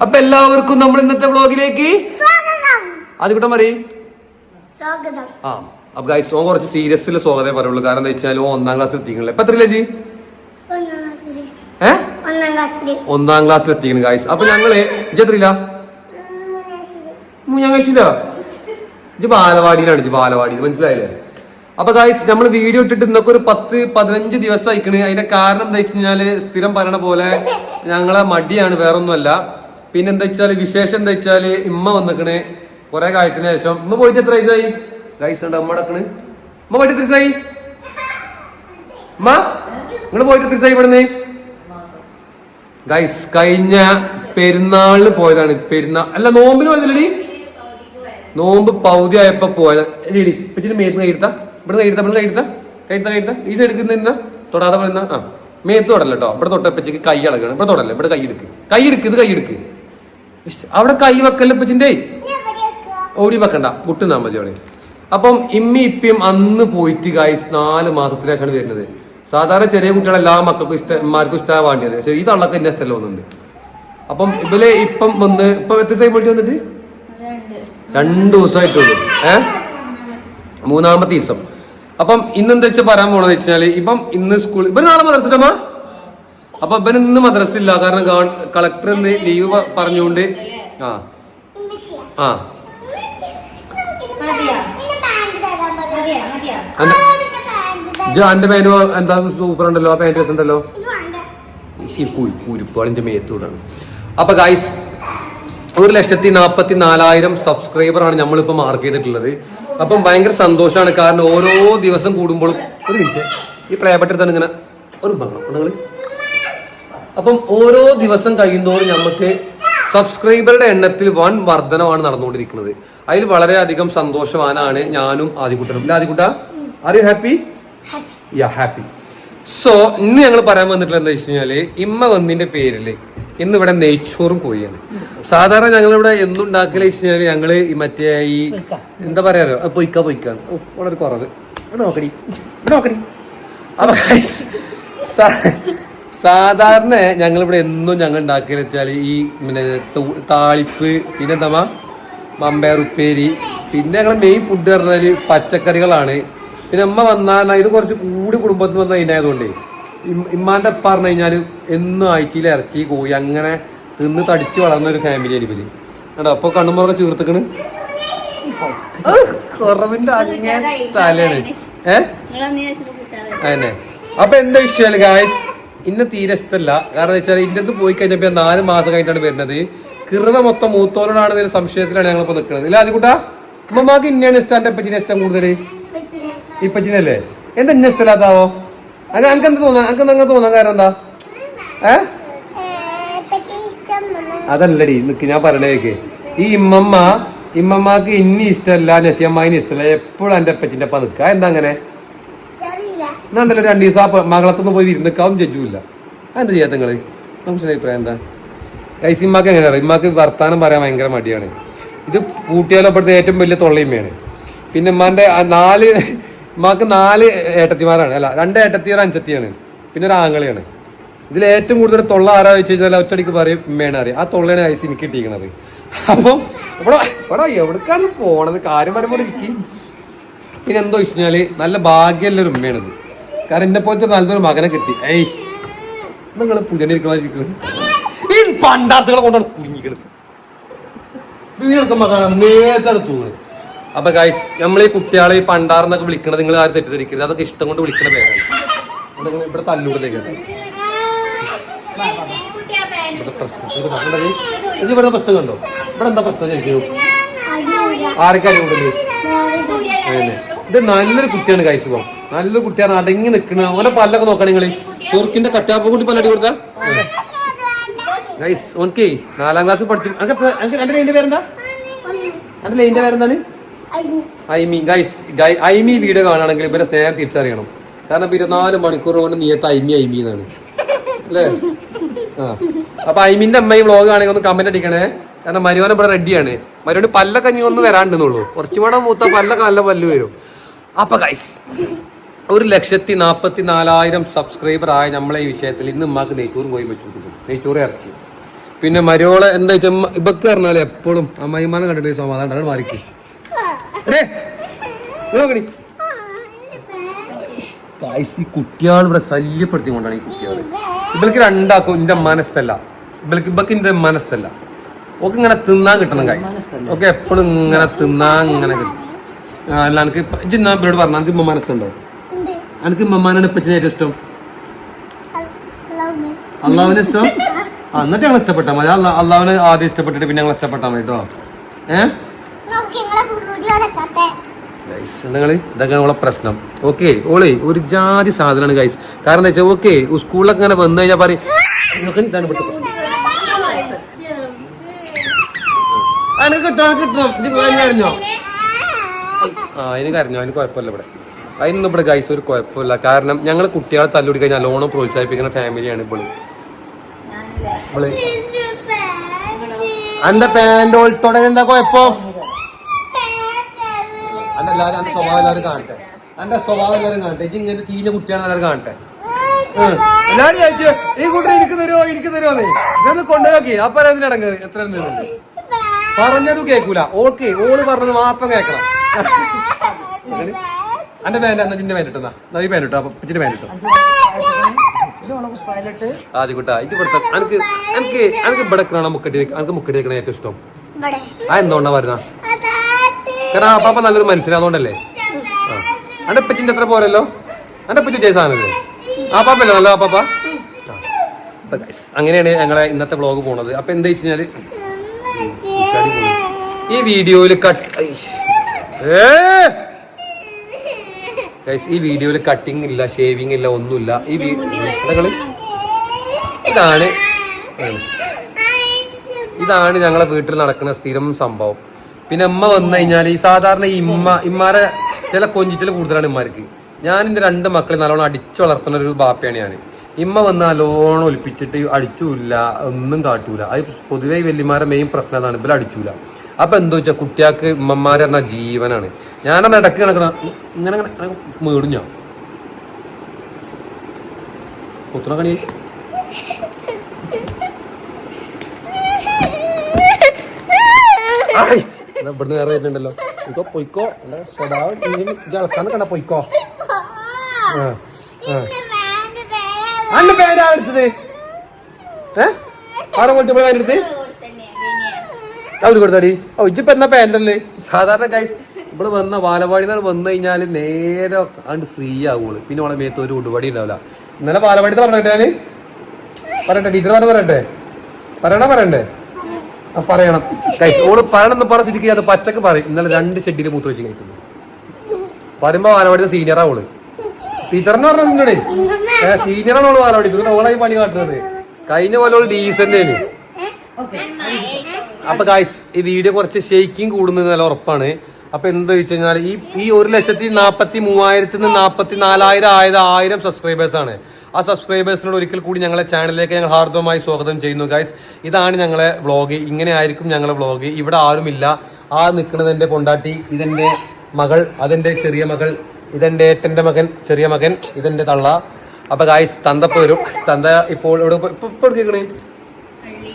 അപ്പൊ എല്ലാവർക്കും നമ്മൾ ഇന്നത്തെ വ്ളോഗിലേക്ക് മറി സ്വാഗതം. ആ അപ്പൊ ഗൈസ് ഓ കുറച്ച് സീരിയസിൽ സ്വാഗതമേ പറയുള്ളൂ. കാരണം എന്താ വെച്ചാൽ ഓ ഒന്നാം ക്ലാസ്സിൽ എത്തിക്കണല്ലേ. ഇപ്പൊ എത്രയില്ല ജി? ഒന്നാം ഏ? ക്ലാസ്സിൽ എത്തിക്കണ് ഗൈസ് അപ്പൊ ഞങ്ങൾ മൂന്നാം ക്ലാസ്സിലോ ഇജ്ജ് ബാലവാടിയിലാണ് ഇജ്ജ് ബാലവാടി. മനസ്സിലായില്ലേ? അപ്പൊ ഗായ്സ് നമ്മൾ വീഡിയോ ഇട്ടിട്ട് ഇന്നൊക്കെ ഒരു പത്ത് പതിനഞ്ച് ദിവസം അയക്കണ് അതിന്റെ കാരണം എന്താ വെച്ച് കഴിഞ്ഞാൽ സ്ഥിരം പറയണ പോലെ ഞങ്ങളെ മടിയാണ് വേറൊന്നുമല്ല. പിന്നെ എന്താ വെച്ചാൽ വിശേഷം എന്താ വെച്ചാൽ ഇമ്മ വന്നിക്കണ് കുറെ കാലത്തിന് ശേഷം. ഇമ്മ പോയിട്ട് എത്ര വയസ്സായി? ഗൈസ് ഉണ്ട് അമ്മ അടക്കണ് ഇമ്മ പോയിട്ട് എത്ര വയസ്സായി? നിങ്ങൾ പോയിട്ട് എത്ര വയസ്സായി ഇവിടുന്ന്? ഗൈസ് കഴിഞ്ഞ പെരുന്നാളിന് പോയതാണ്. പെരുന്നാൾ അല്ല നോമ്പിന് പോയതല്ലേ നോമ്പ് പൗതി ആയപ്പോ പോയത്. എടി ഇപ്പച്ചിട്ട് മേത്ത് കൈയെടുത്ത ഇവിടെ കൈയെടുത്ത ഇവിടെ കൈയെടുത്ത കൈയെടുത്ത കൈയെടുത്ത ഈ സൈഡ് തൊടാതെ പറയുന്ന ആ മേത്ത് തൊടല്ലോ ഇവിടെ തൊട്ടപ്പച്ചക്ക് കൈ അളകണം. ഇവിടെ തൊടല്ലേ ഇവിടെ കൈ എടുക്ക്. കൈ എടുക്ക് ഇത് കൈ എടുക്ക്. അവിടെ കൈ വെക്കല്ല ഇപ്പച്ചിന്റെ ഓടി വെക്കണ്ട മുട്ടുന്നാ മതി അവിടെ. അപ്പം ഇമ്മി ഇപ്പിയും അന്ന് പോയിട്ട് ഗൈസ് നാല് മാസത്തിന് ശേഷമാണ് വരുന്നത്. സാധാരണ ചെറിയ കുട്ടികളെ എല്ലാ മക്കൾക്കും ഇഷ്ടം ഉമ്മാർക്കും ഇഷ്ടമാണ് വേണ്ടിയത്. പക്ഷേ ഈ തള്ളക്ക് എന്നെ ഇഷ്ടമല്ല വന്നിട്ടുണ്ട് അപ്പം ഇവലെ ഇപ്പം വന്ന് ഇപ്പൊ എത്ര ദിവസമായി പോയിട്ട് വന്നിട്ട്? രണ്ടു ദിവസമായിട്ടുള്ളൂ ഏ? മൂന്നാമത്തെ ദിവസം. അപ്പം ഇന്ന് എന്താ വെച്ചാൽ പറയാൻ പോണെന്ന് വെച്ചാൽ ഇപ്പം ഇന്ന് സ്കൂൾ ഇവർ നാളെ മദ്രസിട്ടമ്മ അപ്പൊ അവൻ ഇന്ന് മദ്രസ ഇല്ല. കാരണം കളക്ടർ ഇന്ന് ലീവ് പറഞ്ഞുകൊണ്ട് ആ. ആ. എന്റെ പേനോ എന്താ സൂപ്പർ ഉണ്ടല്ലോ? ആ പാന്റ് ഉണ്ടല്ലോ? കുരുപ്പാളിന്റെ മേത്തൂടാണ് അപ്പൊ ഗൈസ് ഒരു ലക്ഷത്തി നാപ്പത്തി നാലായിരം സബ്സ്ക്രൈബറാണ് നമ്മളിപ്പോ മാർക്ക് ചെയ്തിട്ടുള്ളത്. അപ്പം ഭയങ്കര സന്തോഷമാണ് കാരണം ഓരോ ദിവസം കൂടുമ്പോഴും ഒരു മിനിറ്റ് ഈ പ്ലേ തന്നെ ഇങ്ങനെ ഒരു നിങ്ങൾ അപ്പം ഓരോ ദിവസം കഴിയുന്തോറും നമുക്ക് സബ്സ്ക്രൈബറുടെ എണ്ണത്തിൽ വൻ വർധനമാണ് നടന്നുകൊണ്ടിരിക്കുന്നത്. അതിൽ വളരെയധികം സന്തോഷവാനാണ് ഞാനും ആദ്യക്കുട്ടനും ഇല്ല ആദ്യക്കുട്ട are you happy yeah happy so ഇന്ന് ഞങ്ങൾ പറയാൻ വന്നിട്ടുള്ള എന്താ വെച്ച് കഴിഞ്ഞാൽ ഇമ്മ വന്നിന്റെ പേരിൽ ഇന്ന് ഇവിടെ നെയ്ച്ചോറും കോഴിയാണ്. സാധാരണ ഞങ്ങൾ ഇവിടെ എന്തുണ്ടാക്കൽ വെച്ച് കഴിഞ്ഞാൽ ഞങ്ങൾ ഈ മറ്റേ ഈ എന്താ പറയാറോ അത് പൊയ്ക്ക പൊയ്ക്കാണ് വളരെ കുറവ്. നോക്കടി. നോക്കടി. അപ്പൊ സാധാരണ ഞങ്ങൾ ഇവിടെ എന്നും ഞങ്ങൾ ഉണ്ടാക്കുക വെച്ചാൽ ഈ പിന്നെ താളിപ്പ് പിന്നെ എന്താ മമ്പയർ ഉപ്പേരി. പിന്നെ ഞങ്ങൾ മെയിൻ ഫുഡ് പറഞ്ഞാൽ പച്ചക്കറികളാണ്. പിന്നെ അമ്മ വന്നാൽ ഇത് കുറച്ച് കൂടി കുടുംബത്തിൽ വന്ന അതിനായതുകൊണ്ട് ഇമ്മാന്റെ അപ്പ പറഞ്ഞു കഴിഞ്ഞാൽ എന്നും ആഴ്ചയിൽ ഇറച്ചി കോഴി അങ്ങനെ തിന്ന് തടിച്ച് വളർന്ന ഒരു ഫാമിലിയാണ് ഇവർ. കേട്ടോ അപ്പൊ കണ്ണുമ്പറൊക്കെ ചീർത്തിക്കണ്. അങ്ങനെ തലയാണ്. നിങ്ങളൊന്ന് അതന്നെ. അപ്പൊ എന്താ വിഷയമല്ലേ ഗായ്സ് ഇന്നെ തീരെ ഇഷ്ടമല്ല കാരണം വെച്ചാൽ ഇന്നത് പോയി കഴിഞ്ഞപ്പോൾ നാല് മാസം കഴിഞ്ഞിട്ടാണ് വരുന്നത്. കിറവ മൊത്തം മൂത്തോലോടാണ് ഇതിന് സംശയത്തിലാണ് ഞങ്ങളിപ്പോ നിൽക്കുന്നത് ഇല്ല അതുകൂട്ടാ. ഉമ്മമാക്ക് ഇന്നയാണ് ഇഷ്ടം എന്റെ അപ്പച്ചിനെ ഇഷ്ടം കൂടുതൽ ഇപ്പച്ചിനല്ലേ? പച്ചിനല്ലേ എന്താ ഇന്ന ഇഷ്ടമില്ലാത്താവോ അങ്ങനെ എനിക്ക് എന്താ തോന്നാ? എനിക്ക് അങ്ങനെ തോന്നാൻ കാരണം എന്താ? ഏ? അതല്ലടി നിക്ക് ഞാൻ പറഞ്ഞേക്ക് ഈ ഇമ്മമ്മ ഇമ്മമ്മക്ക് ഇനി ഇഷ്ടമല്ല നസിയമ്മ ഇനി ഇഷ്ടമല്ല എപ്പോഴും എന്റെ അപ്പച്ചിന്റെ അപ്പ നിൽക്കുക എന്താ അങ്ങനെ? എന്നാണ്ടല്ലോ രണ്ടു ദിവസം ആ മകളത്തുനിന്ന് മകളത്തൊന്നും പോയി ഇരുന്നിക്കാവും ജഡ്ജുമില്ല. എന്താ ചെയ്യാത്ത നിങ്ങൾ നമുക്ക് അഭിപ്രായം എന്താ? കൈസ് ഇമ്മാക്ക് എങ്ങനെയാണ് ഇമ്മാക്ക് വർത്താനം പറയാൻ ഭയങ്കര മടിയാണ്. ഇത് പൂട്ടിയാലോ അപ്പോഴത്തെ ഏറ്റവും വലിയ തൊള്ളയിമ്മയാണ്. പിന്നെ ഇമ്മാന്റെ നാല് ഉമ്മാക്ക് നാല് ഏട്ടത്തിമാരാണ്. അല്ല രണ്ട് ഏട്ടത്തിയർ അഞ്ചത്തിയാണ്. പിന്നെ ഒരു ആങ്ങളെയാണ്. ഇതിൽ ഏറ്റവും കൂടുതൽ തൊള്ള ആരാ വെച്ച് കഴിഞ്ഞാൽ ഒറ്റടിക്ക് പറയും ഉമ്മയാണ് അറിയാം ആ തൊള്ളയാണ് കൈസ് എനിക്ക് കിട്ടിയിരിക്കണത്. അപ്പം ഇവിടെ ഇവിടെ എവിടേക്കാണ് പോണത്? കാര്യം പറയുമ്പോൾ ഇരിക്കും. പിന്നെ എന്തോ വെച്ച് നല്ല ഭാഗ്യമുള്ള ഒരു ഉമ്മയാണിത്. കാരണം എന്നെ പോലത്തെ നല്ലൊരു മകനെ കിട്ടി. ഏയ്. നിങ്ങൾ പുതിയ ഈ പണ്ടാത്തുകളെ കൊണ്ടാണ് വീടൊക്കെ മകനാണ് തൂങ്ങുന്നത് അപ്പൊ ഗൈസ് നമ്മൾ ഈ കുട്ടികളെ ഈ പണ്ടാറെന്നൊക്കെ വിളിക്കണത് നിങ്ങൾ ആരും തെറ്റിദ്ധരിക്കരുത്. അതൊക്കെ ഇഷ്ടം കൊണ്ട് വിളിക്കണ പേരാണ്. ഇവിടെ തല്ലൂടത്തേക്കാണ് ഇവിടെ പ്രശ്നം കണ്ടോ? ഇവിടെ എന്താ പ്രശ്നം ചോദിക്കൂ ആരൊക്കെ അതന്നെ. ഇത് നല്ലൊരു കുട്ടിയാണ് കൈസുഖം നല്ലൊരു കുട്ടിയാണ് അടങ്ങി നിൽക്കണ അവനെ പല്ലൊക്കെ നോക്കണം നിങ്ങൾ. ചോർക്കിന്റെ കട്ടാപ്പ് കൂട്ടി പല്ലടി കൊടുത്ത? ഗൈസ് ഓൻക്കേ നാലാം ക്ലാസ് പഠിച്ചു. എന്റെ ലൈന്റെ പേരെന്താ? എന്റെ ലൈന്റെ പേരെന്താണ്? ഐമി. ഗൈസ് ഐമി വീഡിയോ കാണുകയാണെങ്കിൽ ഇവരെ സ്നേഹം തിരിച്ചറിയണം. കാരണം ഇരുപത്തിനാല് മണിക്കൂർ കൊണ്ട് നീയത്ത് ഐമി ഐമി എന്നാണ്. അല്ലേ? ആ. അപ്പൊ ഐമിന്റെ അമ്മ ഈ വ്ളോഗ് ആണെങ്കിൽ ഒന്ന് കമന്റ് അടിക്കണേ. കാരണം മരുവാൻ ഇവിടെ റെഡിയാണ് മരുവാൻ പല്ലൊക്കെ ഇനി ഒന്ന് വരാണ്ടെന്നുള്ളൂ. കുറച്ചുകൂടെ മൂത്ത പല്ലൊക്കെ നല്ല പല്ല് വരും. അപ്പൊ ഗൈസ് ഒരു ലക്ഷത്തി നാപ്പത്തി നാലായിരം സബ്സ്ക്രൈബർ ആയ നമ്മളെ ഈ വിഷയത്തിൽ ഇന്ന് ഉമ്മാക്ക് നെയ്ച്ചോറും പോയി വെച്ചു കൊടുക്കും. നെയ്ച്ചോറ് ഇറച്ചി. പിന്നെ മരോളെ എന്താ വെച്ചാൽ ഇബക്ക് പറഞ്ഞാൽ എപ്പോഴും അമ്മായിമാനം കണ്ടിട്ട് സമാധാനം അത് മാറിക്ക്. ഇവിടെ നോക്കടി. ഈ കുട്ടികൾ ഇവിടെ ശല്യപ്പെടുത്തി കൊണ്ടാണ് ഈ കുട്ടികൾ ഇവൾക്ക് രണ്ടാക്കും എന്റെ മനസ്സല്ല ഇവൾക്ക് ഇവക്ക് എന്റെ മനസ്സല്ല ഓക്കെ ഇങ്ങനെ തിന്നാൻ കിട്ടണം ഗൈസ് ഓക്കെ എപ്പോഴും ഇങ്ങനെ തിന്നാൻ ഇങ്ങനെ കിട്ടും അല്ല എനിക്ക് ഇന്നാ ഇവരോട് പറഞ്ഞു എനിക്ക് ഇമ്മ ഇഷ്ടമുണ്ടോ ഉണ്ട്. എനിക്ക് ഉമ്മമാനാണ് ഇപ്പച്ചിനെ ഏറ്റവും ഇഷ്ടം? അള്ളാവിനെ ഇഷ്ടം? ആ, എന്നിട്ട് ഞങ്ങൾ ഇഷ്ടപ്പെട്ടാൽ മതി. അല്ല അള്ളാവിനെ ആദ്യം ഇഷ്ടപ്പെട്ടിട്ട് പിന്നെ ഞങ്ങൾ ഇഷ്ടപ്പെട്ടാൽ മതി കേട്ടോ ഏഹ് ഇതൊക്കെ നമ്മളെ പ്രശ്നം. ഓക്കെ ഓളി ഒരു ജാതി സാധനമാണ് ഗൈസ് കാരണം എന്താ വെച്ചാൽ ഓക്കെ സ്കൂളിലൊക്കെ ഇങ്ങനെ വന്നു കഴിഞ്ഞാൽ പറയും എനിക്ക് കിട്ടണം കിട്ടണം. ഇത് കഴിഞ്ഞോ ആ അതിന് കരഞ്ഞു. അതിന് കുഴപ്പമില്ല ഇവിടെ. അതിനൊന്നും ഇവിടെ ഗൈസ് ഒരു കുഴപ്പമില്ല. കാരണം ഞങ്ങൾ കുട്ടികളെ തല്ലുടി കഴിഞ്ഞാൽ ലോണും പ്രോത്സാഹിപ്പിക്കുന്ന ഫാമിലിയാണ് ഇപ്പോൾ ഇവൾ. അന്റെ പാന്റ് ഓൾത്തോടെ എന്താ കുഴപ്പം? അന്റെ എല്ലാരും അന്റെ സ്വഭാവം എല്ലാവരും കാണട്ടെ. അന്റെ സ്വഭാവം എല്ലാവരും കാണട്ടെ. ഇജ്ജ് ഇങ്ങനത്തെ ചീഞ്ഞ കുട്ടിയാണ് എല്ലാവരും കാണട്ടെ. എല്ലാരും ചോദിച്ചു ഈ കുട്ടി എനിക്ക് തരുമോ എനിക്ക് തരുമോന്നേ ഇതൊന്ന് കൊണ്ടുപോക്കി അപ്പൊ എന്തിനടങ്ങ് എത്ര പറഞ്ഞത് കേൾക്കൂല ഓക്കെ ഓൾ പറഞ്ഞത് മാത്രം കേൾക്കണം അന്റെ പാന്റ് എന്നാ ജിന്റെ പാന്റ് ഇട്ടാ ഈ പാന്റ് ഇട്ടോ? അപ്പൊ ഇച്ചിന്റെ പാന്റ് ഇട്ടോ? ആദ്യ കുട്ടാ ഇത് ഇവിടുത്തെ എനിക്ക് എനിക്ക് എനിക്ക് ഇവിടെ കാണാൻ മുക്കട്ടി എനിക്ക് മുക്കട്ടി വെക്കണ ഏറ്റവും ഇഷ്ടം. ആ എന്തുകൊണ്ടാ വരുന്ന? കാരണം ആ പാപ്പ നല്ലൊരു മനുഷ്യനാ അതുകൊണ്ടല്ലേ? ആ. അന്റെ പച്ചിന്റെ അത്ര പോരല്ലോ? അന്റെ പറ്റി ചെയ്ത സാധനം ആ പാപ്പല്ലേ നല്ല ആ പാപ്പ? അങ്ങനെയാണ് ഞങ്ങളെ ഇന്നത്തെ വ്ളോഗ് പോണത്. അപ്പൊ എന്താ വെച്ച് കഴിഞ്ഞാൽ? ഈ വീഡിയോയിൽ കട്ട് ഈ വീഡിയോയിൽ കട്ടിംഗ് ഇല്ല ഷേവിംഗ് ഇല്ല ഒന്നുമില്ല. ഈ വീഡിയോ ഇതാണ്. ഇതാണ് ഞങ്ങളെ വീട്ടിൽ നടക്കുന്ന സ്ഥിരം സംഭവം. പിന്നെ അമ്മ വന്നു കഴിഞ്ഞാൽ ഈ സാധാരണ ഈ ഇമ്മ ഇമ്മാരെ ചില കൊഞ്ചിച്ചിൽ കൂടുതലാണ് ഇമ്മാർക്ക്. ഞാൻ എന്റെ രണ്ട് മക്കളെ നല്ലോണം അടിച്ചു വളർത്തുന്ന ഒരു ബാപ്പയാണ് ഞാൻ ഇമ്മ വന്ന് നല്ലോണം ഒലിപ്പിച്ചിട്ട് അടിച്ചൂല ഒന്നും കാട്ടൂല. അത് പൊതുവേ ഈ വല്യമാരെ മെയിൻ പ്രശ്നം അതാണ്. ഇവരെ അടിച്ചൂല. അപ്പൊ എന്തോ വെച്ചാൽ കുട്ടിയാക്ക് ഉമ്മമാര് പറഞ്ഞ ജീവനാണ്. ഞാനന്ന് ഇടയ്ക്ക് കിടക്കണ ഇങ്ങനെ ഇങ്ങനെ. എന്നാ ഇവിടുന്ന് വേറെ വരുന്നുണ്ടല്ലോ. ഇപ്പൊ പൊയ്ക്കോ. സ്വഭാവം കണ്ട പൊയ്ക്കോ. ആ ആ. അന്റെ പേരാ എടുത്തത്? ഏ? ആരെ കൊണ്ടു പോയി എടുത്ത് അവർ കൊടുത്താടി? ഓ ഇജ്ജിപ്പോ എന്നാ പാന്റല്ലേ സാധാരണ ഗൈസ് ഇവിടെ വന്ന ബാലവാടി വന്നു കഴിഞ്ഞാൽ നേരെ അണ്ട് ഫ്രീ ആവുള്ളൂ. പിന്നെ ഓളെ മേത്ത് ഒരു ഉടുപടി ഉണ്ടാവില്ല. ഇന്നലെ ബാലവാടി പറഞ്ഞിട്ട് ഞാൻ പറയട്ടെ ടീച്ചർ പറഞ്ഞു പറയട്ടെ? പറയണ പറയണ്ടേ? ആ പറയണം. ഗൈസ് ഓൾ പറയണമെന്ന് പറഞ്ഞ സ്ഥിതിക്ക് അത് പച്ചക്ക് പറയും. ഇന്നലെ രണ്ട് ഷെഡിൽ മൂത്ത് വെച്ച് കഴിച്ചു. പറയുമ്പോ ബാലവാടി സീനിയറാ ഓൾ. ടീച്ചറിന് പറഞ്ഞേ സീനിയറാണ് ഓൾ ബാലവാടി. ഓളായി പണി കാട്ടുന്നത്. കഴിഞ്ഞ പോലെ ഓൾ ഡീസന്റ് ആണ് അപ്പൊ ഗായ്സ് ഈ വീഡിയോ കുറച്ച് ഷെയ്ക്കിങ് കൂടുന്നത് നല്ല ഉറപ്പാണ്. അപ്പൊ എന്താ വെച്ച് കഴിഞ്ഞാൽ ഈ ഈ ഒരു ലക്ഷത്തി നാപ്പത്തി മൂവായിരത്തി നിന്ന് നാപ്പത്തി നാലായിരം ആയത് ആയിരം സബ്സ്ക്രൈബേഴ്സ് ആണ്. ആ സബ്സ്ക്രൈബേഴ്സിനോട് ഒരിക്കൽ കൂടി ഞങ്ങളെ ചാനലിലേക്ക് ഞങ്ങൾ ഹാർദവമായി സ്വാഗതം ചെയ്യുന്നു ഗായ്സ് ഇതാണ് ഞങ്ങളെ വ്ളോഗ് ഇങ്ങനെ ആയിരിക്കും ഞങ്ങളെ വ്ളോഗ് ഇവിടെ ആരുമില്ല. ആ നിൽക്കുന്നത് എന്റെ പൊണ്ടാട്ടി ഇതെന്റെ മകൾ അതെന്റെ ചെറിയ മകൾ ഇതെന്റെ ഏട്ടന്റെ മകൻ ചെറിയ മകൻ ഇതെന്റെ തള്ള. അപ്പൊ ഗായ്സ് തന്തപ്പ വരും. തന്ത ഇപ്പോൾ ഇവിടെ ഇപ്പൊ ഇപ്പൊ കേൾക്കണേ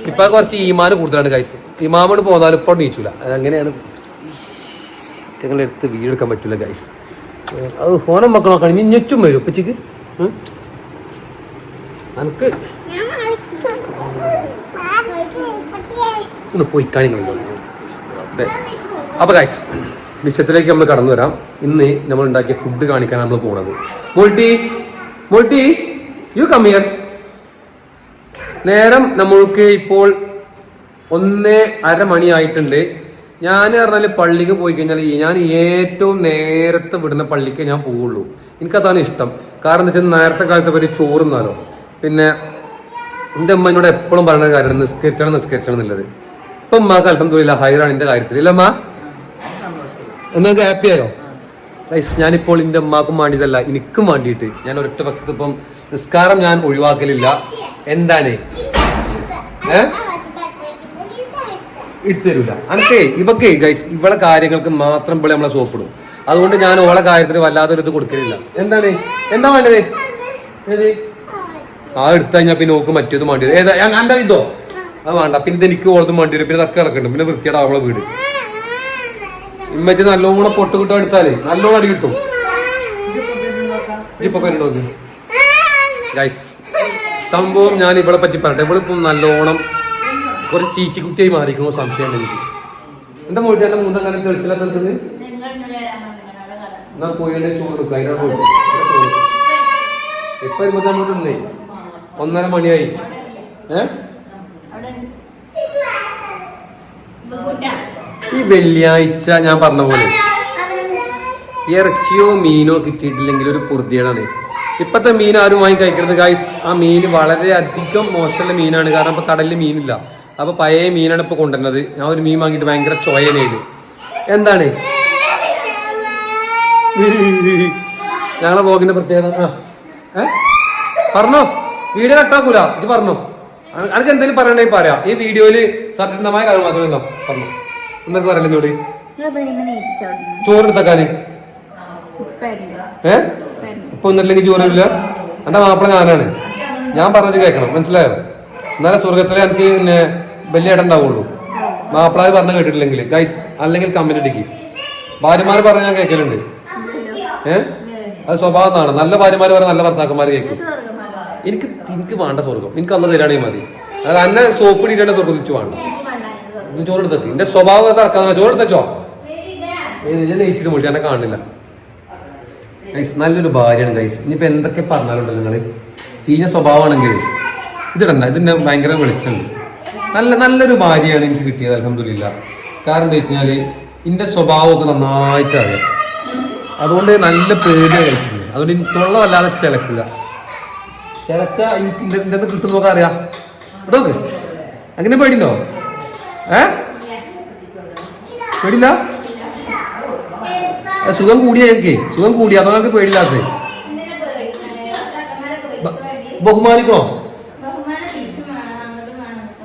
ഇപ്പൊ കുറച്ച് ഈമാന് കൂടുതലാണ് ഗൈസ് ഇമാമോട് പോന്നാലും ഇപ്പോൾ നീച്ചൂല അങ്ങനെയാണ് ഞങ്ങളെ അടുത്ത് വീടെടുക്കാൻ പറ്റൂല ഗൈസ് അത് ഫോനം മക്കൾ നോക്കണം. ഇനി ഞെച്ചും വരും. ഉപ്പച്ചിക്ക്? അനക്ക്? ഒന്ന് പോയി കാണിങ്ങൾ അപ്പൊ ഗൈസ് വിഷയത്തിലേക്ക് നമ്മൾ കടന്നു വരാം. ഇന്ന് നമ്മൾ ഉണ്ടാക്കിയ ഫുഡ് കാണിക്കാൻ നമ്മൾ പോണത്. മോൾട്ടി? മോൾട്ടി യു കമ്മിയർ നേരം നമ്മൾക്ക് ഇപ്പോൾ ഒന്ന് അരമണിയായിട്ടുണ്ട് ഞാൻ പറഞ്ഞാൽ പള്ളിക്ക് പോയി കഴിഞ്ഞാൽ ഞാൻ ഏറ്റവും നേരത്തെ വിടുന്ന പള്ളിക്ക് ഞാൻ പോവുള്ളൂ. എനിക്കതാണ് ഇഷ്ടം. കാരണം എന്താ വെച്ചാൽ നേരത്തെ കാലത്തെ പറ്റി ചോറുന്നാലോ പിന്നെ എന്റെ അമ്മ എന്നോട് എപ്പോഴും പറയുന്ന കാര്യമാണ് നിസ്കരിച്ചാണ് നിസ്കരിച്ചാണ് എന്നുള്ളത് ഇപ്പൊ അമ്മയ്ക്ക് തോന്നില്ല ഹൈറാണ് എന്റെ കാര്യത്തിൽ ഇല്ല അമ്മ എന്നൊക്കെ ഹാപ്പി ആയോ? ഞാനിപ്പോൾ എന്റെ അമ്മാക്കും വേണ്ടിയതല്ല എനിക്കും വേണ്ടിയിട്ട് ഞാൻ ഒരൊറ്റ ഭക്തി നിസ്കാരം ഞാൻ ഒഴിവാക്കലില്ല. എന്താണ്? ഇട്ടുതരൂല അനക്കേ ഇവക്കേ ഗൈസ് ഇവളെ കാര്യങ്ങൾക്ക് മാത്രം ഇവിടെ നമ്മളെ സോപ്പിടും. അതുകൊണ്ട് ഞാൻ ഓളെ കാര്യത്തിന് വല്ലാത്തൊരു ഇത് കൊടുക്കലില്ല. എന്താണ്? എന്താ വേണ്ടത്? ആ എടുത്തു കഴിഞ്ഞാൽ പിന്നെ ഓക്ക് മറ്റേത് വേണ്ടിയത് ഏതാ? എന്റെ ഇതോ? അത് വേണ്ട. പിന്നെ ഇത് എനിക്ക് ഓളതും വേണ്ടി വരും. പിന്നെ ഇതൊക്കെ കിടക്കുന്നുണ്ട് പിന്നെ വൃത്തിയാടാ അവളെ വീട്. ഇമ്മച്ച് നല്ലോണം പൊട്ട് കിട്ടാൻ എടുത്താലേ. നല്ലോണം അടി കിട്ടും. ഇപ്പൊ കണ്ടോ ഗൈസ് സംഭവം ഞാൻ ഇവിടെ പറ്റി പറയട്ടെ. ഇവിടെ ഇപ്പം നല്ലോണം കുറച്ച് ചീച്ചിക്കുട്ടിയായി മാറിക്കണോ സംശയം എനിക്ക് എന്റെ മോട്ടി എന്റെ മൂന്നാം കാലം പറഞ്ഞിട്ടുണ്ട് കഥ. എന്നാ കോഴിയുടെ ചോറ് എടുക്കുക അതിനോട് പോയിട്ട് ഇപ്പൊ വരുമ്പോ നമ്മൾ തിന്നേ? ഒന്നര മണിയായി. ഏ. ഈ വെള്ളിയാഴ്ച ഞാൻ പറഞ്ഞ പോലെ ഇറച്ചിയോ മീനോ കിട്ടിയിട്ടില്ലെങ്കിൽ ഒരു പൊറുതിയേടാണ് ഇപ്പത്തെ മീൻ ആരും വാങ്ങി കഴിക്കരുത് ഗായ്സ് ആ മീൻ വളരെ അധികം മോശമുള്ള മീനാണ്. കാരണം ഇപ്പൊ കടലിൽ മീനില്ല. അപ്പൊ പഴയ മീനാണ് ഇപ്പൊ കൊണ്ടുവരുന്നത്. ഞാൻ ഒരു മീൻ വാങ്ങിയിട്ട് ഭയങ്കര ചോയനായിരുന്നു എന്താണ്? ഞങ്ങളെ ബോഗിന്റെ പ്രത്യേകത? ആ. പറഞ്ഞോ. വീഡിയോ കട്ടാക്കൂല. ഇത് പറഞ്ഞോ. അനക്ക് എന്തെങ്കിലും പറയണ്ടെങ്കിൽ പറയാ. ഈ വീഡിയോയിൽ സത്യസന്ധമായ കാര്യം മാത്രമേ ഉണ്ടോ? പറഞ്ഞോ. എന്തൊക്കെ പറയല്ലേ ചോറ് ഏഹ്. ചോറെടുത്തേക്കാന് ഉപ്പയുണ്ട്. ഇപ്പൊ ഒന്നില്ലെങ്കിൽ ജോലിയില്ല എന്റെ മാപ്പിള ഞാനാണ്. ഞാൻ പറഞ്ഞത് കേൾക്കണം മനസ്സിലായോ? എന്നാലേ സ്വർഗത്തിലെ എനിക്ക് പിന്നെ വലിയ ഇടം ഉണ്ടാവുള്ളൂ. മാപ്പിളാര് പറഞ്ഞ കേട്ടിട്ടില്ലെങ്കിൽ ഗൈസ് അല്ലെങ്കിൽ കമന്റ് അടിക്കും ഭാര്യമാർ പറഞ്ഞ ഞാൻ കേൾക്കലുണ്ട് ഏ? അത് സ്വഭാവമാണ് നല്ല ഭാര്യമാർ പറഞ്ഞ നല്ല ഭർത്താക്കന്മാർ കേൾക്കും എനിക്ക് എനിക്ക് വേണ്ട സ്വർഗം എനിക്ക് അന്ന് തരാണെങ്കിൽ മതി. അത് അന്നെ സോപ്പ് ഇട്ടിട്ട് സ്വർഗം തിരിച്ചു വേണ്ട. ചോറെടുത്തെത്തി എന്റെ സ്വഭാവം ചോറെടുത്തോ ഞാൻ ലൈറ്റിന് പോയിട്ട് എന്നെ കാണില്ല ഗൈസ് നല്ലൊരു ഭാര്യയാണ് ഗൈസ് ഇനിയിപ്പോൾ എന്തൊക്കെ പറഞ്ഞാലുണ്ട് നിങ്ങൾ ചീഞ്ഞ സ്വഭാവമാണെങ്കിൽ ഇതിടണ്ട ഇതിന്റെ ഭയങ്കര വെളിച്ചമുണ്ട് നല്ല നല്ലൊരു ഭാര്യയാണ് എനിക്ക് കിട്ടിയത് അലഹമില്ല കാരണം എന്താ വെച്ച് കഴിഞ്ഞാൽ എന്റെ സ്വഭാവമൊക്കെ നന്നായിട്ട് അറിയാം അതുകൊണ്ട് നല്ല പേടിയാണ് കഴിച്ചിട്ടുണ്ട് അതുകൊണ്ട് തൊള്ള വല്ലാതെ ചിലക്കില്ല. ചിലച്ച എനിക്ക് എന്തെന്ന് കിട്ടുന്ന നോക്കാൻ അറിയാം. ഇടോക്ക് അങ്ങനെ പേടിണ്ടോ ഏ? പേടില്ല സുഖം കൂടിയ എനിക്ക്. സുഖം കൂടി. അതോ. നമുക്ക് പേടില്ലാത്ത. ബഹുമാനിക്കണോ?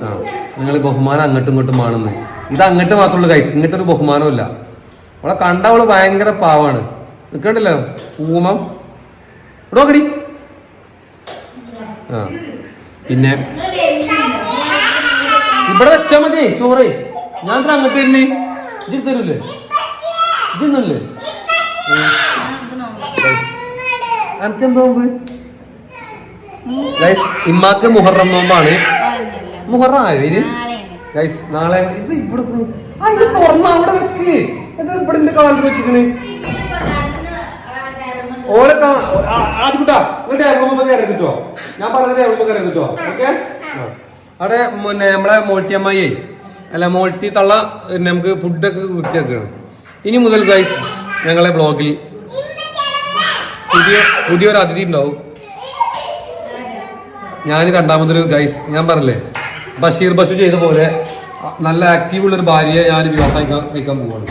ആ നിങ്ങൾ ബഹുമാനം അങ്ങോട്ടും ഇങ്ങോട്ടും ആണെന്ന് ഇത് അങ്ങോട്ട് മാത്രമുള്ളൂ കൈസ് ഇങ്ങോട്ടൊരു ബഹുമാനമില്ല അവളെ കണ്ട അവൾ ഭയങ്കര പാവാണ്. നിൽക്കണ്ടല്ലോ പൂമം ഇടോക്കടി ആ പിന്നെ? ഇവിടെ വെച്ചാൽ മതി ചോറ്. ഞാൻ അങ്ങോട്ട് തരുന്നേ ഇത് തരൂലേ? ഇതൊന്നുമില്ലേ ഇമ്മാക്ക് മുഹറം നോമ്പാണ്. മുഹറം ആയോ ഇനി നാളെയാണ്. ഗൈസ് നാളെ ഇത് ഇവിടെ തുറന്ന അവിടെ വെക്ക്. ഇത് ഇവിടെ എന്റെ കാലിൽ വെച്ചിരിക്കണ്. ഓരോ ആദ്യക്കുട്ടാ ഇങ്ങോട്ട് ടേബിളുമ്പോ കയറി കിട്ടോ ഞാൻ പറഞ്ഞ ടേബിളുമ്പോ കയറി കിട്ടോ ഓക്കെ? അവിടെ പിന്നെ നമ്മളെ മോൾട്ടി അമ്മായി അല്ല മോൾട്ടി തള്ള നമുക്ക് ഫുഡൊക്കെ വൃത്തിയാക്കുകയാണ് ഇനി മുതൽ ഗൈസ് ഞങ്ങളെ ബ്ലോഗിൽ പുതിയ പുതിയൊരു അതിഥി ഉണ്ടാവും. ഞാൻ രണ്ടാമതൊരു ഗൈസ് ഞാൻ പറഞ്ഞില്ലേ ബഷീർ ബഷു ചെയ്ത പോലെ നല്ല ആക്റ്റീവ് ഉള്ള ഒരു ഭാര്യയെ ഞാൻ വിവാഹം കഴിക്കാൻ കഴിക്കാൻ പോവാണ്.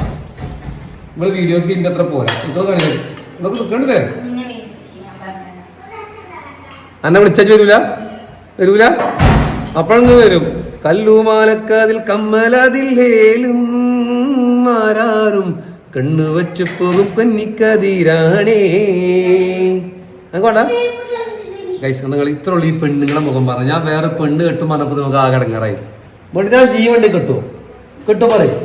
നമ്മൾ വീഡിയോക്ക് ഇന്റെ അത്ര പോരാ. ഇതൊക്കെ കാണിക്കാം. ഇതൊക്കെ നിൽക്കണ്ടേ നിന്നെ വിളിച്ച് വരൂല? വരൂല? അപ്പഴങ്ങ് വരും. കല്ലുമാലക്കതിൽ ഹേലും ആരാരും കണ്ണു പോകും കന്നിക്കതിരാണേ അങ്ങോട്ടാ ഗൈസ് നിങ്ങൾ ഇത്ര ഉള്ളു ഈ പെണ്ണുങ്ങളെ മുഖം പറഞ്ഞു. ഞാൻ വേറെ പെണ്ണ് കെട്ടും പറഞ്ഞപ്പോ നമുക്ക് ആകെ അടങ്ങാറായി. ഇവിടെ ഞാൻ ജീവണ്ടി കിട്ടുമോ കിട്ടുമോ പറയും.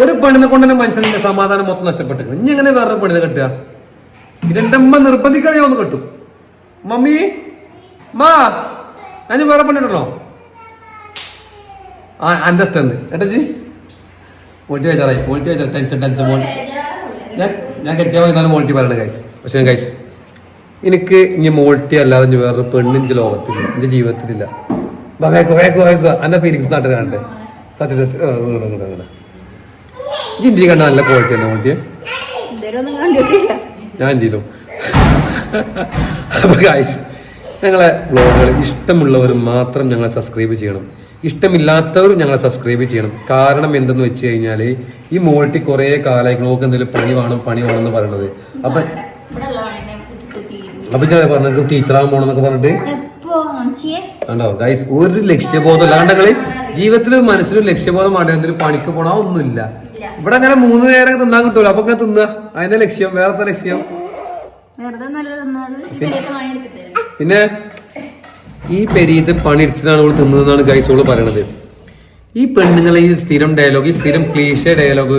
ഒരു പെണ്ണിനെ കൊണ്ട് തന്നെ മനുഷ്യന്റെ സമാധാനം മൊത്തം നഷ്ടപ്പെട്ടു ഇനി എങ്ങനെ വേറെ പെണ്ണിനെ കെട്ടുക? ഇതിന്റെ അമ്മ നിർബന്ധിക്കണേ ഒന്ന് കെട്ടും. മമ്മി മാ ഞാൻ വേറെ പെണ്ണിട്ടോ ആ അണ്ടർസ്റ്റാൻഡ് ഏട്ടാ ജി പോയിട്ട് വെച്ചാറായി പോയിട്ട് വെച്ചാൽ ടെൻഷൻ ടെൻഷൻ മോട്ടി ഞാൻ ഞാൻ കെട്ടിയാൽ നല്ല മോൾട്ടി പറയണ ഗൈസ് പക്ഷേ ഗൈസ് എനിക്ക് ഇനി മോൾട്ടി അല്ലാതെ ഇനി വേറൊരു പെണ്ണിന്റെ ലോകത്തില്ല. എന്റെ ജീവിതത്തിലില്ല. വേക്കുക വേക്കുക വേക്കുക എന്റെ ഫീലിങ്സ് നാട്ടിൽ കാണട്ടെ സത്യ സത്യം ആ, ഇങ്ങോട്ട്, ഇങ്ങോട്ട്, ഇങ്ങോട്ട്. ഈ ഇന്ത്യ കണ്ട നല്ല ക്വാളിറ്റി തന്നെ മോൾട്ടിയെ ഞാൻ ഇന്ത്യയിലും അപ്പൊ ഗൈസ് ഞങ്ങളെ വ്ളോഗുകൾ ഇഷ്ടമുള്ളവർ മാത്രം ഞങ്ങളെ സബ്സ്ക്രൈബ് ചെയ്യണം. ഇഷ്ടമില്ലാത്തവരും ഞങ്ങളെ സബ്സ്ക്രൈബ് ചെയ്യണം. കാരണം എന്തെന്ന് വെച്ച് കഴിഞ്ഞാൽ ഈ മോൾട്ടി കുറേ കാലമായി നോക്ക് എന്തെങ്കിലും പണി വേണം പണി വേണം എന്ന് പറയണത്. അപ്പൊ അപ്പൊ ഞാൻ പറഞ്ഞത് ടീച്ചറാകാൻ പോണെന്നൊക്കെ പറഞ്ഞിട്ട്? ഉണ്ടോ ഗൈസ് ഒരു ലക്ഷ്യബോധം അല്ലാണ്ട് ജീവിതത്തിൽ മനസ്സിലൊരു ലക്ഷ്യബോധം വേണ്ട? എന്തൊരു പണിക്ക് പോണോ ഒന്നുമില്ല. ഇവിടെ അങ്ങനെ മൂന്ന് നേരം തിന്നാൻ കിട്ടൂല അപ്പൊ ഇങ്ങനെ തിന്നുക അതിന്റെ ലക്ഷ്യം വേറത്തെ ലക്ഷ്യം? പിന്നെ? ഈ പെരീത്ത് പണിയെടുത്തിട്ടാണ് അവൾ തിന്നതെന്നാണ് ഗൈസ് ഓൾ പറയണത്. ഈ പെണ്ണുങ്ങളെ ഈ സ്ഥിരം ഡയലോഗ് ഈ സ്ഥിരം ക്ലീഷ ഡയലോഗ്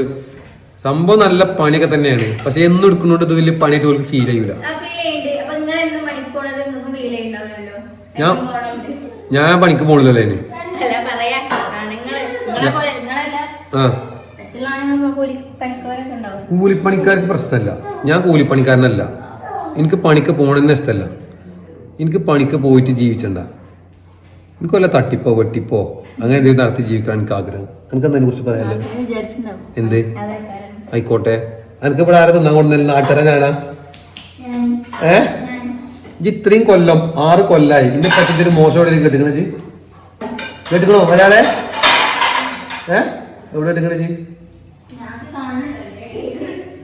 സംഭവം നല്ല പണിയൊക്കെ തന്നെയാണ്. പക്ഷെ എന്നും എടുക്കുന്നോണ്ട് ഇത് വലിയ പണിയായിട്ട് അവർക്ക് ഫീൽ ചെയ്യൂല. ഞാൻ- ഞാൻ പണിക്ക് പോണില്ലല്ലേ ആ. കൂലിപ്പണിക്കാർക്ക് പ്രശ്നമല്ല. ഞാൻ കൂലിപ്പണിക്കാരനല്ല. എനിക്ക് പണിക്ക് പോകണമെന്ന് ഇഷ്ടമല്ല. എനിക്ക് പണിക്ക് പോയിട്ട് ജീവിച്ചണ്ട. എനിക്ക് വല്ല തട്ടിപ്പോ വെട്ടിപ്പോ അങ്ങനെ എന്തെങ്കിലും നടത്തി ജീവിക്കാൻ എനിക്ക് ആഗ്രഹം. എനിക്ക് അതിനെ കുറിച്ച് വിചാരിച്ചിട്ടുണ്ടാവും. എന്ത്? ആയിക്കോട്ടെ. എനിക്ക് ഇവിടെ ആരെ തിന്നാൻ കൊണ്ടുവന്നില്ല നാട്ടുകാരൻ ഞാനാ? ഏ? ഇത്രയും കൊല്ലം ആറ് കൊല്ലായി. ഇന്നെ പറ്റിച്ചൊരു മോശം കെട്ടിക്കണേ ജി കെട്ടിക്കണോ ഒരാളെ? ഏ? എവിടെ കെട്ടിക്കണേ ജി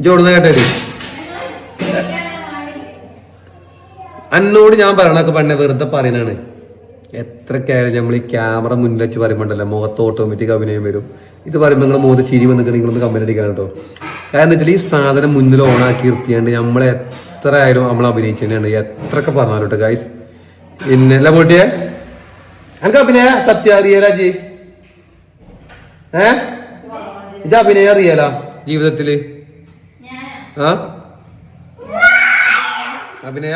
ജോടുന്ന കേട്ടേ അന്നോട് ഞാൻ പറയണൊക്കെ പറഞ്ഞ വെറുതെ പറയുന്നതാണ് എത്രക്കായാലും നമ്മൾ ഈ ക്യാമറ മുന്നിൽ വെച്ച് പറയുമ്പോണ്ടല്ലോ മുഖത്ത് ഓട്ടോമാറ്റിക് അഭിനയം വരും. ഇത് പറയുമ്പോൾ നിങ്ങൾ മുഖത്ത് ചിരി വന്നിട്ട് നിങ്ങളൊന്ന് കമ്പനി അടിക്കാൻ കേട്ടോ കാരണം വെച്ചാൽ ഈ സാധനം മുന്നിൽ ഓണാക്കി നിർത്തിയാണ്ട് നമ്മൾ എത്ര ആയാലും നമ്മൾ അഭിനയിച്ചു തന്നെയാണ് എത്രയൊക്കെ പറഞ്ഞാലും കേട്ടോ ഗൈസ് പിന്നെ പൊട്ടിയെ? എനിക്ക് അഭിനയ സത്യ അറിയാലോ ഏ? ഇത് അഭിനയം അറിയാലോ ജീവിതത്തിൽ? ആ? അഭിനയ?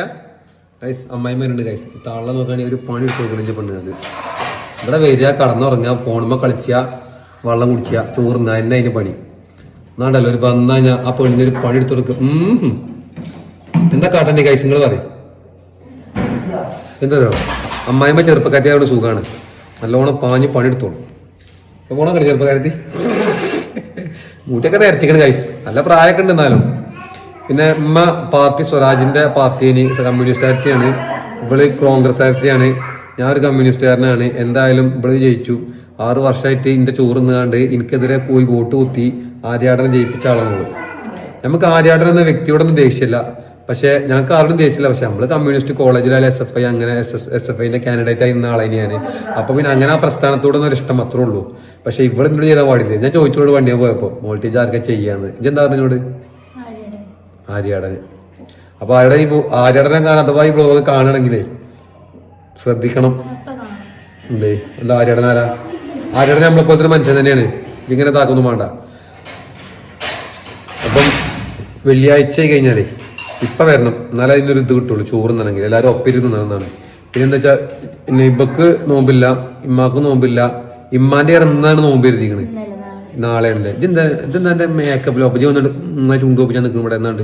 ഗൈസ് അമ്മായിമാരുണ്ട് ഗൈസ് താളെ നോക്കുകയാണെങ്കിൽ ഒരു പണി എടുത്ത് കൊടുക്കണില്ല പെണ്ണുങ്ങൾക്ക് ഇവിടെ വരിക കടന്നുറങ്ങുക പോണുമ്പോൾ കളിച്ച വെള്ളം കുടിക്കുക ചോറുന്ന എന്നെ അതിന് പണി? എന്നാണ്ടല്ലോ ഒരു വന്നാ ഞാൻ ആ പെണ്ണിന് ഒരു പണി എടുത്ത് കൊടുക്കും. എന്താ കാട്ടന്റെ ഗൈസ് നിങ്ങൾ പറയും. എന്താ പറയുക അമ്മായിമ്മ ചെറുപ്പക്കാരിയുടെ സുഖമാണ് നല്ലോണം പാഞ്ഞ് പണിയെടുത്തോളൂ. അപ്പോൾ പോണോ ചെറുപ്പക്കാരത്തി? മൂട്ടൊക്കെ നേരച്ചിക്കണ് ഗൈസ് നല്ല പ്രായമൊക്കെ ഉണ്ട് എന്നാലും. പിന്നെ ഉമ്മ പാർട്ടി സ്വരാജിന്റെ പാർട്ടിയാണ് കമ്മ്യൂണിസ്റ്റുകാരത്തിയാണ് ഇവൾ കോൺഗ്രസ്സുകാരത്തിയാണ് ഞാൻ ഒരു കമ്മ്യൂണിസ്റ്റുകാരനാണ് എന്തായാലും ഇവൾ ജയിച്ചു. ആറ് വർഷമായിട്ട് എന്റെ ചോറ് നിന്നാണ്ട് എനിക്കെതിരെ പോയി വോട്ട് കുത്തി ആര്യാടനെ ജയിപ്പിച്ച ആളാണുള്ളത് നമുക്ക് ആര്യാടൻ എന്ന വ്യക്തിയോടൊന്നും ദേഷ്യമില്ല. പക്ഷെ ഞങ്ങൾക്ക് ആരോടും ദേഷ്യമില്ല. പക്ഷെ നമ്മൾ കമ്മ്യൂണിസ്റ്റ് കോളേജിലായാലും എസ് എഫ് ഐ അങ്ങനെ എസ് എസ് എസ് എഫ് ഐന്റെ കാൻഡിഡേറ്റ് ആയി നിന്ന ആളെ തന്നെയാണ് അപ്പൊ പിന്നെ അങ്ങനെ ആ പ്രസ്ഥാനത്തോടൊന്നും ഒരു ഇഷ്ടം മാത്രമേ ഉള്ളൂ. പക്ഷെ ഇവിടെ എന്നോട് ചെയ്താൽ പാടില്ല? ഞാൻ ചോദിച്ചോട് വണ്ടിയാൻ പോയപ്പോൾ വോൾട്ടേജ് ആർക്കെ ചെയ്യാന്ന്. ഇതെന്താ പറഞ്ഞോട് ആര്യാടന്. അപ്പൊ ആരുടെ ഈ ആര്യാടനെ കാണാൻ അഥവാ ഈ ബ്ലോഗ് കാണണമെങ്കിലേ ശ്രദ്ധിക്കണം. എന്തേ അല്ല ആര്യാടൻ ആരാ? ആര്യാടൻ നമ്മളെ പോലത്തെ മനുഷ്യൻ തന്നെയാണ്. ഇങ്ങനെ താക്കൊന്നും വേണ്ട. അപ്പം വെള്ളിയാഴ്ച കഴിഞ്ഞാലേ ഇപ്പൊ വരണം. എന്നാലേ അതിനൊരു ഇത് കിട്ടുള്ളൂ ചോറ് നിന്നെങ്കിൽ എല്ലാവരും ഒപ്പിരുന്ന് നിന്നാണ് പിന്നെ എന്താ വെച്ചാൽ പിന്നെ ഇബക്ക് നോമ്പില്ല ഇമ്മാക്ക് നോമ്പില്ല ഇമ്മാന്റെ ഇറന്നാണ് നോമ്പ് എഴുതിക്കണ് നാളെ ഉണ്ട്. ഇതെന്താ ഇതെന്താ എന്റെ മേക്കപ്പിലോ അപ്പൊ വന്നിട്ട് നന്നായിട്ട് നിൽക്കുന്നു ഇവിടെ എന്നാണ്ട്?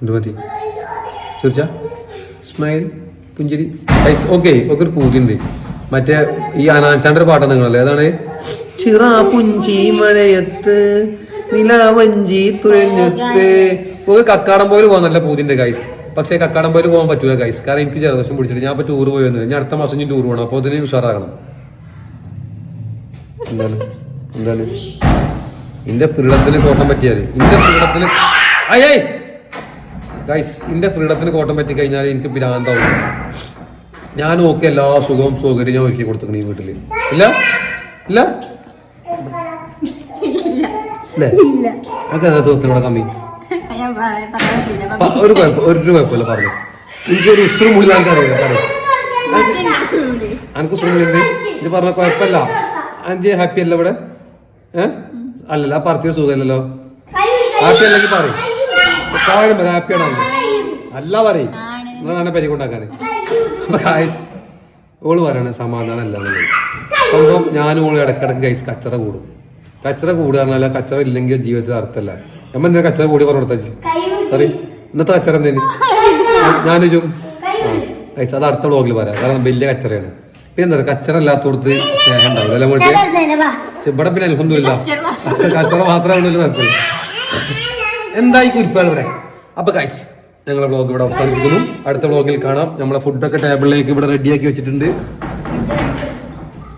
എന്ത് മതി. സ്മൈൽ പുഞ്ചിരി ഓക്കെ ഒക്കെ ഒരു പൂതിണ്ട് മറ്റേ ഈ അനാച്ചാന്റെ ഒരു പാട്ടാ നിങ്ങളല്ലേ? അതാണ് ചിറ പുഞ്ചി മഴയത്ത് നിലാവഞ്ചി തുഴഞ്ഞത്ത് ഒരു കക്കാടം പോലെ പോകാൻ നല്ല പൂതിന്റെ ഗൈസ് പക്ഷേ കക്കാടം പോലെ പോകാൻ പറ്റൂല ഗൈസ് കാരണം എനിക്ക് ജലദോഷം പിടിച്ചിട്ട് ഞാൻ ഇപ്പൊ ടൂർ പോയി വന്നത് ഞാൻ അടുത്ത മാസം ഞാൻ ടൂർ പോകണം അപ്പൊ അതിന് ഉഷാറാകണം. എന്താണ്? എന്താണ്? ഇന്റെ ഫ്രീഡത്തിന് കോട്ടം പറ്റിയാൽ. ഇന്റെ ഫ്രീഡത്തിന് അയ്യേ ഗൈസ് എന്റെ ഫ്രീഡത്തിന് കോട്ടം പറ്റി കഴിഞ്ഞാൽ എനിക്ക് ഭ്രാന്താവും. ഞാൻ നോക്കി എല്ലാ സുഖവും സൗകര്യം ഞാൻ ഒരുക്കി കൊടുത്തിരിക്കണ ഈ വീട്ടിൽ. ഇല്ല? ഇല്ല? അതൊക്കെ അതെന്താ സുഖത്തിനോടെ കമ്മി? ഞാൻ ഒരു കുഴപ്പം ഒരു കുഴപ്പമില്ല പറഞ്ഞു. എനിക്കൊരു ഉസ്രു പറയും. അനക്ക് സുഖമുണ്ട് ഇത് പറഞ്ഞ കുഴപ്പമില്ല. അഞ്ച് ഹാപ്പി അല്ല ഇവിടെ? ഏഹ് അല്ലല്ല ആ പറഞ്ഞ സുഖമല്ലല്ലോ. ഹാപ്പി അല്ലെങ്കിൽ പറയും. കാര്യം പറ ഹാപ്പിയാണ് അല്ല പറയും. നിങ്ങളാണ് അപ്പൊ ഗായ്സ് ഓൾ പറയണേ സമാധാനം അല്ല സംഭവം ഞാനും ഓൾ ഇടക്കിടക്ക് കൈസ് കച്ചറ കൂടും. കച്ചറ കൂടുക പറഞ്ഞാൽ കച്ചറ ഇല്ലെങ്കിൽ ജീവിതത്തിൽ അർത്ഥമല്ല നമ്മ നിനക്ക് അച്ഛനെ കൂടി പറഞ്ഞു കൊടുത്താ അറി ഇന്നത്തെ കച്ചറ എന്തേലും ഞാനൊരു പൈസ അത് അടുത്ത വ്ളോഗിൽ പറയാം. കാരണം വലിയ കച്ചറയാണ് പിന്നെ എന്താ പറയുക? കച്ചറ ഇല്ലാത്തോടത്ത് സ്നേഹം ഉണ്ടാവില്ല അല്ലേ മോട്ടെ ഇവിടെ പിന്നെ അലഹമില്ല കച്ചറ മാത്രമേ ഉള്ളൂ കുഴപ്പമില്ല. എന്തായി കുരിപ്പാൾ ഇവിടെ? അപ്പൊ കൈസ് ഞങ്ങളെ വ്ളോഗ് ഇവിടെ അവസാനിപ്പിക്കുന്നു. അടുത്ത വ്ളോഗിൽ കാണാം. നമ്മളെ ഫുഡൊക്കെ ടേബിളിലേക്ക് ഇവിടെ റെഡിയാക്കി വെച്ചിട്ടുണ്ട്.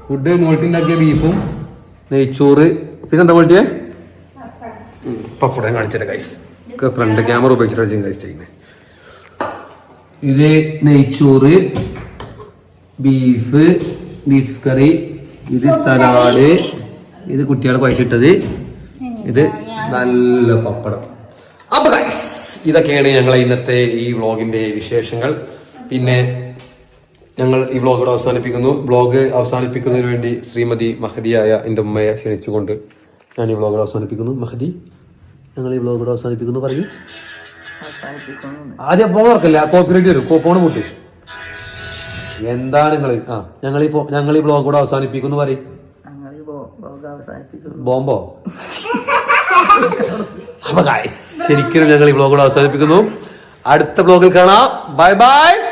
ഫുഡ് മോൾട്ടിണ്ടാക്കിയ ബീഫും നെയ്ച്ചോറ്. പിന്നെന്താ മോൾട്ടിയെ? പപ്പടം കാണിച്ചിട്ട് ഗൈസ് ഫ്രണ്ട് ക്യാമറ ഉപയോഗിച്ചിട്ടാണ് ഗൈസ് ചെയ്യുന്നത് ഇത് നെയ്ച്ചോറ് ബീഫ് ബീഫ് കറി ഇത് സലാഡ് ഇത് കുട്ടികളെ കുഴച്ചിട്ടത്. ഇത് നല്ല പപ്പടം. അപ്പൊ ഗൈസ് ഇതൊക്കെയാണ് ഞങ്ങളെ ഇന്നത്തെ ഈ വ്ളോഗിന്റെ വിശേഷങ്ങൾ. പിന്നെ ഞങ്ങൾ ഈ വ്ളോഗ് ഇവിടെ അവസാനിപ്പിക്കുന്നു. വ്ളോഗ് അവസാനിപ്പിക്കുന്നതിന് വേണ്ടി ശ്രീമതി മഹദിയായ എന്റെ ഉമ്മയെ ക്ഷണിച്ചുകൊണ്ട് ഞാൻ ഈ വ്ളോഗ് അവസാനിപ്പിക്കുന്നു. മഹദി ഞങ്ങൾ ഈ വ്ലോഗ് ഇവിടെ അവസാനിപ്പിക്കുന്നു. പറയും. ആദ്യം ഫോൺ ഓർക്കല്ല കോപ്പിറൈറ്റ് വരും. ഫോൺ പൊട്ടി. എന്താണ് നിങ്ങൾ ആ ഞങ്ങൾ ഈ ഞങ്ങൾ ഈ ബ്ലോഗ് കൂടെ അവസാനിപ്പിക്കുന്നു. പറയും. ബോംബോ? അപ്പൊ ശരിക്കും ഞങ്ങൾ ഈ ബ്ലോഗ് കൂടെ അവസാനിപ്പിക്കുന്നു. അടുത്ത ബ്ലോഗിൽ കാണാം. Bye bye